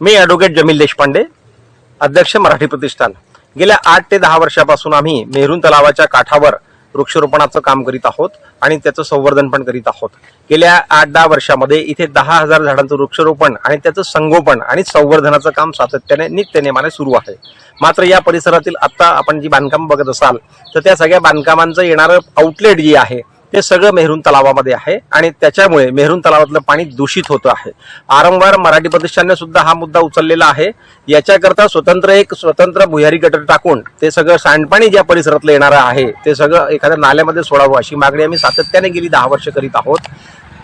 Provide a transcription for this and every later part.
मी advocate Jamil Deshpande अध्यक्ष मराठी प्रतिष्ठान. गेल्या आठ ते दहा वर्षापासून आम्ही मेहरून तलावाच्या काठावर वृक्षरोपणाचं काम करीत आहोत आणि त्याचं संवर्धन पण करीत आहोत. गेल्या आठ दहा वर्षामध्ये इथे दहा हजार झाडांचं वृक्षरोपण आणि त्याचं संगोपन आणि संवर्धनाचं काम सातत्याने नित्यनेमाने सुरू आहे. मात्र या परिसरातील आत्ता आपण जी बांधकाम बघत असाल तर त्या सगळ्या बांधकामांचं येणारं आउटलेट जे आहे ते सगळं मेहरून तलावामध्ये आहे आणि त्याच्यामुळे मेहरून तलावातलं पाणी दूषित होतं आहे. वारंवार मराठी प्रतिष्ठानने सुद्धा हा मुद्दा उचललेला आहे. याच्याकरता स्वतंत्र एक स्वतंत्र भुयारी गटर टाकून ते सगळं सांडपाणी ज्या परिसरातलं येणारं आहे ते सगळं एखाद्या नाल्यामध्ये सोडावं अशी मागणी आम्ही सातत्याने गेली दहा वर्ष करीत आहोत.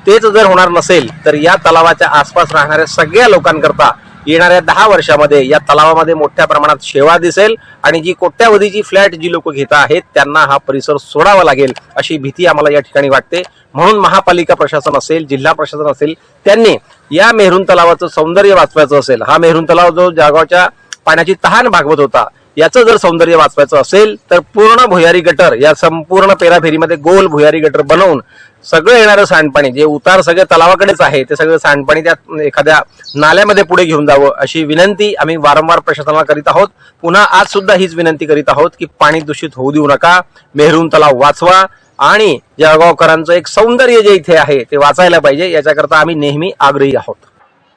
तेच जर होणार नसेल तर या तलावाच्या आसपास राहणाऱ्या सगळ्या लोकांकरता येणाऱ्या दहा वर्षामध्ये या तलावामध्ये मोठ्या प्रमाणात शेवा दिसेल आणि जी कोट्यावधीची फ्लॅट जी लोक घेत आहेत त्यांना हा परिसर सोडावा लागेल अशी भीती आम्हाला या ठिकाणी वाटते. म्हणून महापालिका प्रशासन असेल जिल्हा प्रशासन असेल त्यांनी या मेहरून तलावाचं सौंदर्य वाचवायचं असेल. हा मेहरून तलाव जो जागावच्या पाण्याची तहान भागवत होता याचं जर सौंदर्य वाचवायचं असेल तर पूर्ण भुयारी गटर या संपूर्ण पेराफेरीमध्ये गोल भुयारी गटर बनवून सगळं येणारं सांडपाणी जे उतार सगळं तलावाकडेच आहे ते सगळं सांडपाणी त्या एखाद्या नाल्यामध्ये पुढे घेऊन जावं अशी विनंती आम्ही वारंवार प्रशासनाला करीत आहोत. पुन्हा आज सुद्धा हीच विनंती करीत आहोत की पाणी दूषित होऊ देऊ नका मेहरून तलाव वाचवा आणि जळगावकरांचं एक सौंदर्य जे इथे आहे ते वाचायला पाहिजे याच्याकरता आम्ही नेहमी आग्रही आहोत.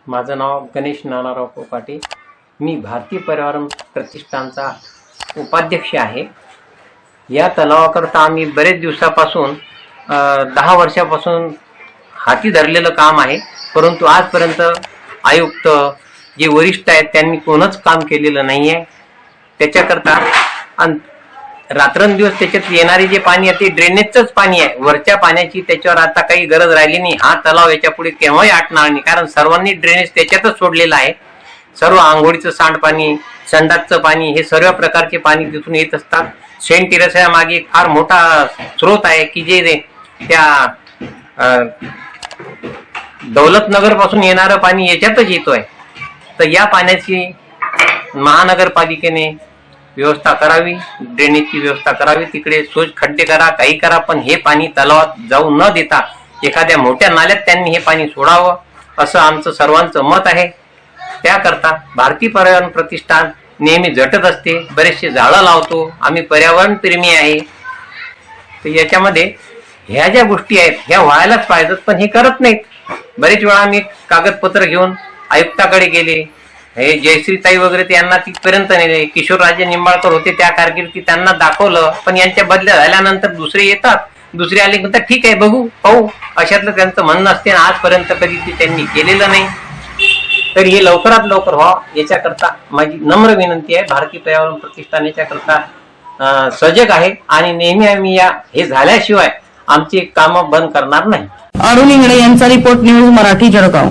माझं नाव गणेश नानाराव पोकाटे मी भारतीय पर्यावरण प्रतिष्ठानचा उपाध्यक्ष आहे. या तलावाकरता आम्ही बरेच दिवसापासून दहा वर्षापासून हाती धरलेलं काम आहे. परंतु आजपर्यंत आयुक्त जे वरिष्ठ आहेत त्यांनी कोणच काम केलेलं नाही आहे त्याच्याकरता अन रात्रंदिवस त्याच्यात येणारे जे पाणी आहे ते ड्रेनेजचंच पाणी आहे. वरच्या पाण्याची त्याच्यावर आता काही गरज राहिली नाही. हा तलाव याच्यापुढे केव्हाही आटणार नाही. कारण सर्वांनी ड्रेनेज त्याच्यातच सोडलेला आहे. सर्व आंघोळीचं सांडपाणी संडासचं पाणी हे सर्व प्रकारचे पाणी तिथून येत असतात. सेंट टेरेसा मागे फार मोठा स्रोत आहे की जे त्या दौलतनगरपासून दौलतनगरपासून येणारं पाणी याच्यातच येतोय. तर या पाण्याची महानगरपालिकेने व्यवस्था करावी ड्रेनेजची व्यवस्था करावी. तिकडे सोज खड्डे करा काही करा पण हे पाणी तलावात जाऊ न देता एखाद्या मोठ्या नाल्यात त्यांनी हे पाणी सोडावं असं आमचं सर्वांचं मत आहे. त्याकरता भारतीय पर्यावरण प्रतिष्ठान नेहमी झटत असते. बरेचसे झाडं लावतो. आम्ही पर्यावरण प्रेमी आहे. तर याच्यामध्ये ह्या ज्या गोष्टी आहेत ह्या व्हायलाच पाहिजेत पण हे करत नाहीत. बरेच वेळा आम्ही कागदपत्र घेऊन आयुक्ताकडे गेले. हे जयश्रीताई वगैरे ते यांना तिथपर्यंत नेले. किशोरराजे निंबाळकर होते त्या कारकिर्दी त्यांना दाखवलं पण यांच्या बदल्या झाल्यानंतर दुसरे येतात. दुसरे आले म्हणतात ठीक आहे बघू पाहू. अशातलं त्यांचं म्हणणं असते आजपर्यंत कधी ते त्यांनी केलेलं नाही. तर हे लवकरात लवकर व्हावं याच्याकरता माझी नम्र विनंती आहे. भारतीय पर्यावरण प्रतिष्ठान याच्याकरता सजग आहे आणि नेहमी आम्ही या हे झाल्याशिवाय आमची कामं बंद करणार नाही. अरुण इंगडे यांचा रिपोर्ट न्यूज मराठी जळगाव.